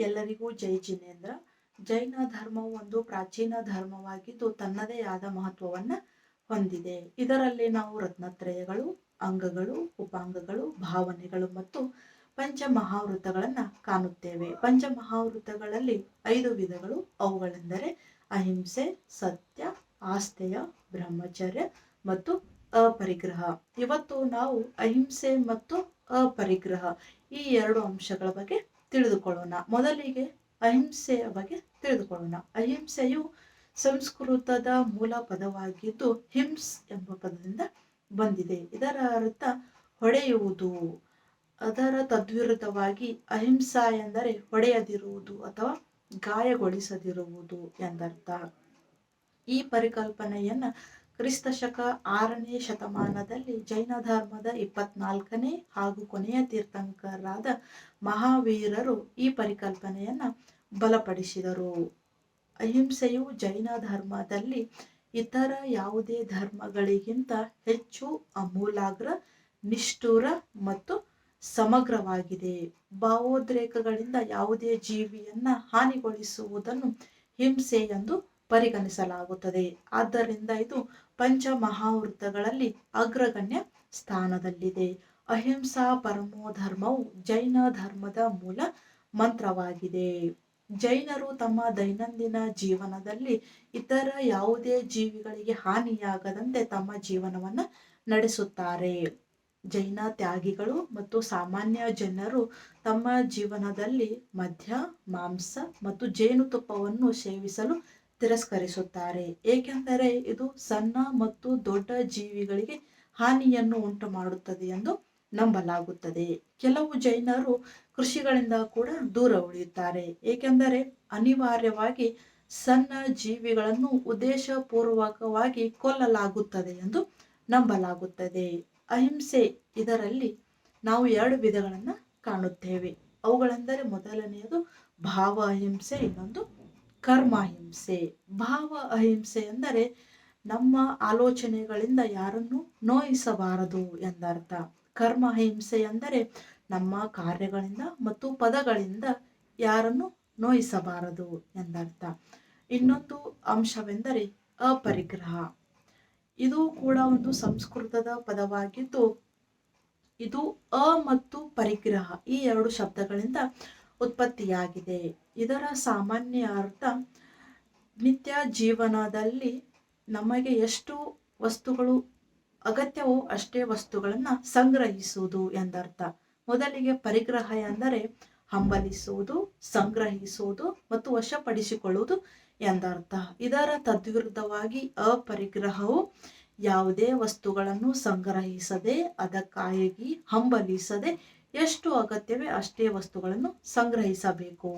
ಎಲ್ಲರಿಗೂ ಜೈ ಜಿನೇಂದ್ರ. ಜೈನ ಧರ್ಮವು ಒಂದು ಪ್ರಾಚೀನ ಧರ್ಮವಾಗಿದ್ದು ತನ್ನದೇ ಆದ ಮಹತ್ವವನ್ನ ಹೊಂದಿದೆ. ಇದರಲ್ಲಿ ನಾವು ರತ್ನತ್ರಯಗಳು, ಅಂಗಗಳು, ಉಪಾಂಗಗಳು, ಭಾವನೆಗಳು ಮತ್ತು ಪಂಚಮಹಾವೃತಗಳನ್ನ ಕಾಣುತ್ತೇವೆ. ಪಂಚಮಹಾವೃತಗಳಲ್ಲಿ ಐದು ವಿಧಗಳು. ಅವುಗಳೆಂದರೆ ಅಹಿಂಸೆ, ಸತ್ಯ ಆಸ್ತೆಯ ಬ್ರಹ್ಮಚರ್ಯ ಮತ್ತು ಅಪರಿಗ್ರಹ. ಇವತ್ತು ನಾವು ಅಹಿಂಸೆ ಮತ್ತು ಅಪರಿಗ್ರಹ ಈ ಎರಡು ಅಂಶಗಳ ಬಗ್ಗೆ ತಿಳಿದುಕೊಳ್ಳೋಣ. ಮೊದಲಿಗೆ ಅಹಿಂಸೆಯ ಬಗ್ಗೆ ತಿಳಿದುಕೊಳ್ಳೋಣ. ಅಹಿಂಸೆಯು ಸಂಸ್ಕೃತದ ಮೂಲ ಪದವಾಗಿದ್ದು ಹಿಂಸ್ ಎಂಬ ಪದದಿಂದ ಬಂದಿದೆ. ಇದರ ಅರ್ಥ ಹೊಡೆಯುವುದು. ಅದರ ತದ್ವಿರುದ್ಧವಾಗಿ ಅಹಿಂಸಾ ಎಂದರೆ ಹೊಡೆಯದಿರುವುದು ಅಥವಾ ಗಾಯಗೊಳಿಸದಿರುವುದು ಎಂದರ್ಥ. ಈ ಪರಿಕಲ್ಪನೆಯನ್ನ ಕ್ರಿಸ್ತ ಶಕ ಆರನೇ ಶತಮಾನದಲ್ಲಿ ಜೈನ ಧರ್ಮದ ಇಪ್ಪತ್ನಾಲ್ಕನೇ ಹಾಗೂ ಕೊನೆಯ ತೀರ್ಥಂಕರಾದ ಮಹಾವೀರರು ಈ ಪರಿಕಲ್ಪನೆಯನ್ನ ಬಲಪಡಿಸಿದರು. ಅಹಿಂಸೆಯು ಜೈನ ಧರ್ಮದಲ್ಲಿ ಇತರ ಯಾವುದೇ ಧರ್ಮಗಳಿಗಿಂತ ಹೆಚ್ಚು ಅಮೂಲಾಗ್ರ, ನಿಷ್ಠುರ ಮತ್ತು ಸಮಗ್ರವಾಗಿದೆ. ಭಾವೋದ್ರೇಕಗಳಿಂದ ಯಾವುದೇ ಜೀವಿಯನ್ನ ಹಾನಿಗೊಳಿಸುವುದನ್ನು ಹಿಂಸೆ ಎಂದು ಪರಿಗಣಿಸಲಾಗುತ್ತದೆ. ಆದ್ದರಿಂದ ಇದು ಪಂಚ ಮಹಾವೃತಗಳಲ್ಲಿ ಅಗ್ರಗಣ್ಯ ಸ್ಥಾನದಲ್ಲಿದೆ. ಅಹಿಂಸಾ ಪರಮೋ ಧರ್ಮವು ಜೈನ ಧರ್ಮದ ಮೂಲ ಮಂತ್ರವಾಗಿದೆ. ಜೈನರು ತಮ್ಮ ದೈನಂದಿನ ಜೀವನದಲ್ಲಿ ಇತರ ಯಾವುದೇ ಜೀವಿಗಳಿಗೆ ಹಾನಿಯಾಗದಂತೆ ತಮ್ಮ ಜೀವನವನ್ನು ನಡೆಸುತ್ತಾರೆ. ಜೈನ ತ್ಯಾಗಿಗಳು ಮತ್ತು ಸಾಮಾನ್ಯ ಜನರು ತಮ್ಮ ಜೀವನದಲ್ಲಿ ಮದ್ಯ, ಮಾಂಸ ಮತ್ತು ಜೇನುತುಪ್ಪವನ್ನು ಸೇವಿಸಲು ತಿರಸ್ಕರಿಸುತ್ತಾರೆ. ಏಕೆಂದರೆ ಇದು ಸಣ್ಣ ಮತ್ತು ದೊಡ್ಡ ಜೀವಿಗಳಿಗೆ ಹಾನಿಯನ್ನು ಉಂಟು ಮಾಡುತ್ತದೆ ಎಂದು ನಂಬಲಾಗುತ್ತದೆ. ಕೆಲವು ಜೈನರು ಕೃಷಿಗಳಿಂದ ಕೂಡ ದೂರ ಉಳಿಯುತ್ತಾರೆ. ಏಕೆಂದರೆ ಅನಿವಾರ್ಯವಾಗಿ ಸಣ್ಣ ಜೀವಿಗಳನ್ನು ಉದ್ದೇಶಪೂರ್ವಕವಾಗಿ ಕೊಲ್ಲಲಾಗುತ್ತದೆ ಎಂದು ನಂಬಲಾಗುತ್ತದೆ. ಅಹಿಂಸೆ ಇದರಲ್ಲಿ ನಾವು ಎರಡು ವಿಧಗಳನ್ನು ಕಾಣುತ್ತೇವೆ. ಅವುಗಳೆಂದರೆ ಮೊದಲನೆಯದು ಭಾವ ಅಹಿಂಸೆ ಇನ್ನೊಂದು ಕರ್ಮ ಅಹಿಂಸೆ ಭಾವ ಅಹಿಂಸೆ ಎಂದರೆ ನಮ್ಮ ಆಲೋಚನೆಗಳಿಂದ ಯಾರನ್ನು ನೋಯಿಸಬಾರದು ಎಂದರ್ಥ. ಕರ್ಮ ಅಹಿಂಸೆ ಎಂದರೆ ನಮ್ಮ ಕಾರ್ಯಗಳಿಂದ ಮತ್ತು ಪದಗಳಿಂದ ಯಾರನ್ನು ನೋಯಿಸಬಾರದು ಎಂದರ್ಥ. ಇನ್ನೊಂದು ಅಂಶವೆಂದರೆ ಅಪರಿಗ್ರಹ. ಇದು ಕೂಡ ಒಂದು ಸಂಸ್ಕೃತದ ಪದವಾಗಿದ್ದು, ಇದು ಅ ಮತ್ತು ಪರಿಗ್ರಹ ಈ ಎರಡು ಶಬ್ದಗಳಿಂದ ಉತ್ಪತ್ತಿಯಾಗಿದೆ. ಇದರ ಸಾಮಾನ್ಯ ಅರ್ಥ, ನಿತ್ಯ ಜೀವನದಲ್ಲಿ ನಮಗೆ ಎಷ್ಟು ವಸ್ತುಗಳು ಅಗತ್ಯವೋ ಅಷ್ಟೇ ವಸ್ತುಗಳನ್ನು ಸಂಗ್ರಹಿಸುವುದು ಎಂದರ್ಥ. ಮೊದಲಿಗೆ ಪರಿಗ್ರಹ ಎಂದರೆ ಹಂಬಲಿಸುವುದು, ಸಂಗ್ರಹಿಸುವುದು ಮತ್ತು ವಶಪಡಿಸಿಕೊಳ್ಳುವುದು ಎಂದರ್ಥ. ಇದರ ತದ್ವಿರುದ್ಧವಾಗಿ ಅಪರಿಗ್ರಹವು ಯಾವುದೇ ವಸ್ತುಗಳನ್ನು ಸಂಗ್ರಹಿಸದೆ, ಅದಕ್ಕಾಗಿ ಹಂಬಲಿಸದೆ ಎಷ್ಟು ಅಗತ್ಯವೇ ಅಷ್ಟೇ ವಸ್ತುಗಳನ್ನು ಸಂಗ್ರಹಿಸಬೇಕು.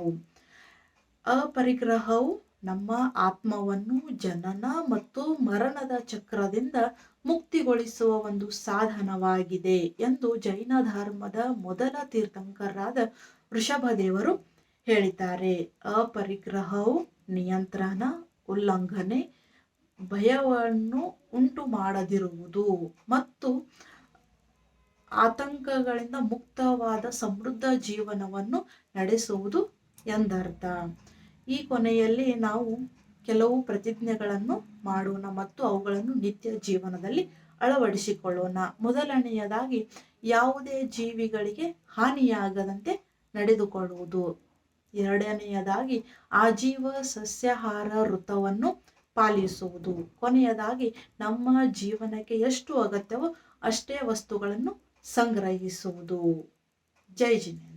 ಅಪರಿಗ್ರಹವು ನಮ್ಮ ಆತ್ಮವನ್ನು ಜನನ ಮತ್ತು ಮರಣದ ಚಕ್ರದಿಂದ ಮುಕ್ತಿಗೊಳಿಸುವ ಒಂದು ಸಾಧನವಾಗಿದೆ ಎಂದು ಜೈನ ಧರ್ಮದ ಮೊದಲ ತೀರ್ಥಂಕರಾದ ವೃಷಭದೇವರು ಹೇಳಿದ್ದಾರೆ. ಅಪರಿಗ್ರಹವು ನಿಯಂತ್ರಣ, ಉಲ್ಲಂಘನೆ, ಭಯವನ್ನು ಉಂಟು ಮಾಡದಿರುವುದು ಮತ್ತು ಆತಂಕಗಳಿಂದ ಮುಕ್ತವಾದ ಸಮೃದ್ಧ ಜೀವನವನ್ನು ನಡೆಸುವುದು ಎಂದರ್ಥ. ಈ ಕೊನೆಯಲ್ಲಿ ನಾವು ಕೆಲವು ಪ್ರತಿಜ್ಞೆಗಳನ್ನು ಮಾಡೋಣ ಮತ್ತು ಅವುಗಳನ್ನು ನಿತ್ಯ ಜೀವನದಲ್ಲಿ ಅಳವಡಿಸಿಕೊಳ್ಳೋಣ. ಮೊದಲನೆಯದಾಗಿ, ಯಾವುದೇ ಜೀವಿಗಳಿಗೆ ಹಾನಿಯಾಗದಂತೆ ನಡೆದುಕೊಳ್ಳುವುದು. ಎರಡನೆಯದಾಗಿ, ಆಜೀವ ಸಸ್ಯಾಹಾರ ವೃತ್ತವನ್ನು ಪಾಲಿಸುವುದು. ಕೊನೆಯದಾಗಿ, ನಮ್ಮ ಜೀವನಕ್ಕೆ ಎಷ್ಟು ಅಗತ್ಯವೋ ಅಷ್ಟೇ ವಸ್ತುಗಳನ್ನು ಸಂಗ್ರಹಿಸುವುದು. ಜೈ ಜಿನೇಂದ್ರ